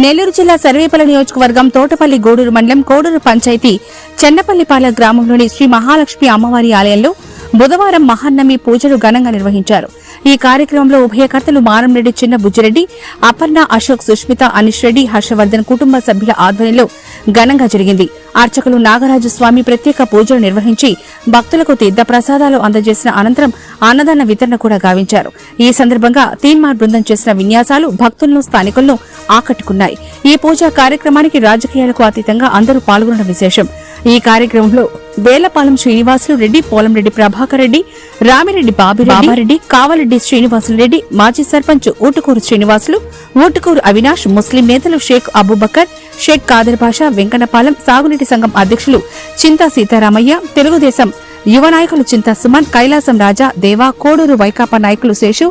నెల్లూరు జిల్లా సర్వేపల్లి నియోజకవర్గం తోటపల్లి గూడూరు మండలం కోడూరు పంచాయతీ చెన్నపల్లిపాలెం గ్రామంలోని శ్రీ మహాలక్ష్మి అమ్మవారి ఆలయంలో బుధవారం మహాన్నమి పూజలు ఘనంగా నిర్వహించారు. ఈ కార్యక్రమంలో ఉభయకర్తలు మారంరెడ్డి చిన్న బుజ్జిరెడ్డి అపర్ణ అశోక్ సుష్మిత అనిష్ రెడ్డి హర్షవర్ధన్ కుటుంబ సభ్యుల ఆధ్వర్యంలో ఘనంగా జరిగింది. అర్చకులు నాగరాజు స్వామి ప్రత్యేక పూజలు నిర్వహించి భక్తులకు తీర్థ ప్రసాదాలు అందజేసిన అనంతరం అన్నదాన వితరణ కూడా గావించారు. ఈ సందర్భంగా తీన్మార్ బృందం చేసిన విన్యాసాలు భక్తులను స్థానికులను ఆకట్టుకున్నాయి. ఈ పూజా కార్యక్రమానికి రాజకీయాలకు అతీతంగా అందరూ పాల్గొనడం విశేషం. ఈ కార్యక్రమంలో వేలపాలెం శ్రీనివాసులు రెడ్డి పోలంరెడ్డి ప్రభాకర్ రెడ్డి రామిరెడ్డి బాబిరెడ్డి కావలరెడ్డి శ్రీనివాసులు రెడ్డి మాజీ సర్పంచ్ ఊటుకూరు శ్రీనివాసులు ఊటుకూరు అవినాష్ ముస్లిం నేతలు షేక్ అబూబకర్ షేక్ కాదర్ బాషా వెంకన్నపాలెం సాగునీటి సంఘం అధ్యక్షులు చింతా సీతారామయ్య తెలుగుదేశం యువ నాయకులు చింతా సుమన్ కైలాసం రాజా దేవా కోడూరు వైకాపా నాయకులు శేషు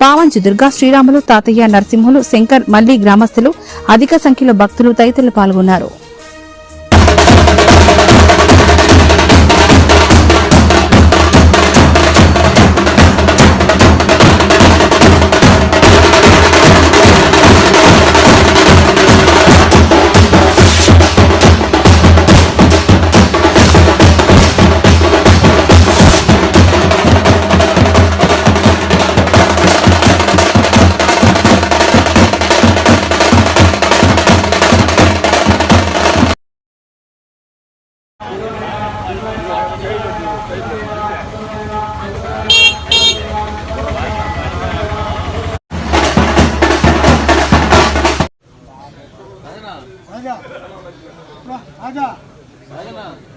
పావంచి దుర్గా శ్రీరాములు తాతయ్య నరసింహులు శంకర్ మల్లి గ్రామస్తులు అధిక సంఖ్యలో భక్తులు తదితరులు పాల్గొన్నారు. 가자. 가자. 가자.